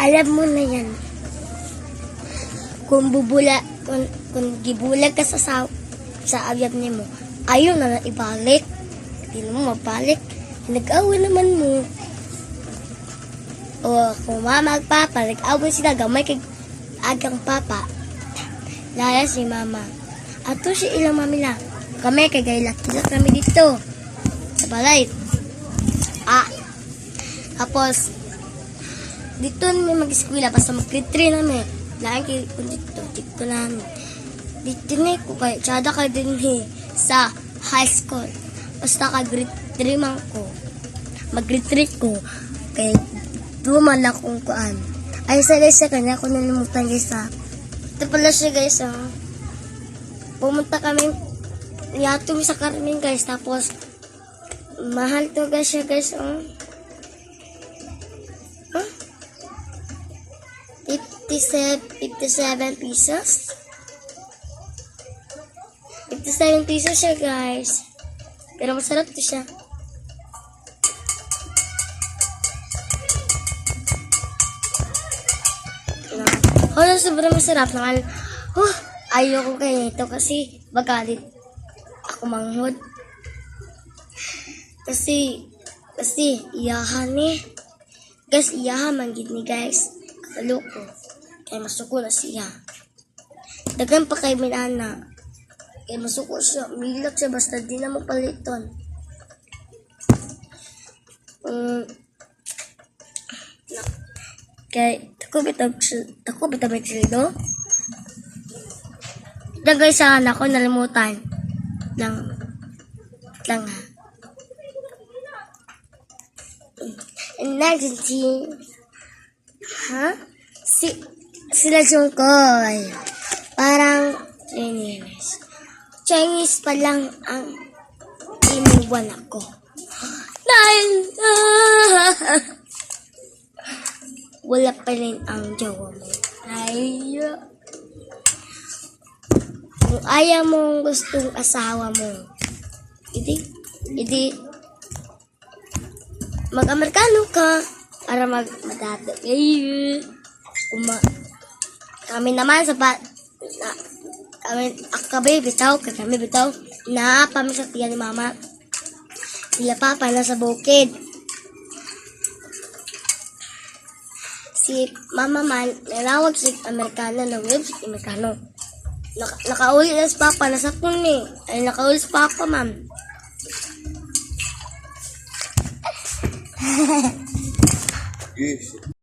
Alam mo na yan. Kung bubula, kung, kung gibulag ka sa sa, sa agyat ni mo, ayaw na na ibalik. Hindi mo mabalik. Nag-away naman mo. O kung mama ag papa, nag-away sila gamay kay agang papa. Laya si mama. Ato si ilang mamila. Kami kay gay laki kami dito. Sa balay. Ah. Tapos, dito namin mag-eskwela basta mag-grade 3 namin. Kay kung dito, dito namin. Dito na ko kay tsada ka din eh, sa high school. Basta ka grade 3 man ko. Mag-grade 3 ko. Kay duman lang kung kuan. Ay, sa sa kanya ko nalimutan guys ha. Ito pala siya guys ha. Pumunta kami yato sa Carmen guys. Tapos, mahal to guys siya guys oh. 57, 57 pesos. 57 pesos siya, guys. Pero masarap to siya. Oh, sobrang masarap naman. Oh, ayoko kayo ito kasi magalit ako manghod. Kasi, kasi, iyahan eh. Guys, iyahan man gid ni guys. Kalo ko. Kaya masuko na siya. Dagan pa kay minana. Kaya masuko siya. Milak siya basta di na mapaliton. Um, na, kay, tako bitag, tako bitag bitag Dagay sa anak ko, nalimutan. Lang, lang ha. Emergency. Ha? Si, sila Jungkoy. Parang Chinese. Chinese pa lang ang iniwan ako. Dahil, ah, wala pa rin ang jowa mo. Ay, kung ayaw mong gustong asawa mo, hindi, hindi, mag-Amerikano ka para mag madati. Eh, Uma, kami naman sa pa, na, kami, akabi, bitaw, kami bitaw, na pami sa tiyan ni mama. Sila papa na sa bukid. Si mama man, nalawag si Amerikano ng web si Amerikano. Naka, nakauli na si papa, nasa kuni. Ay, nakauli si papa, ma'am. Yes.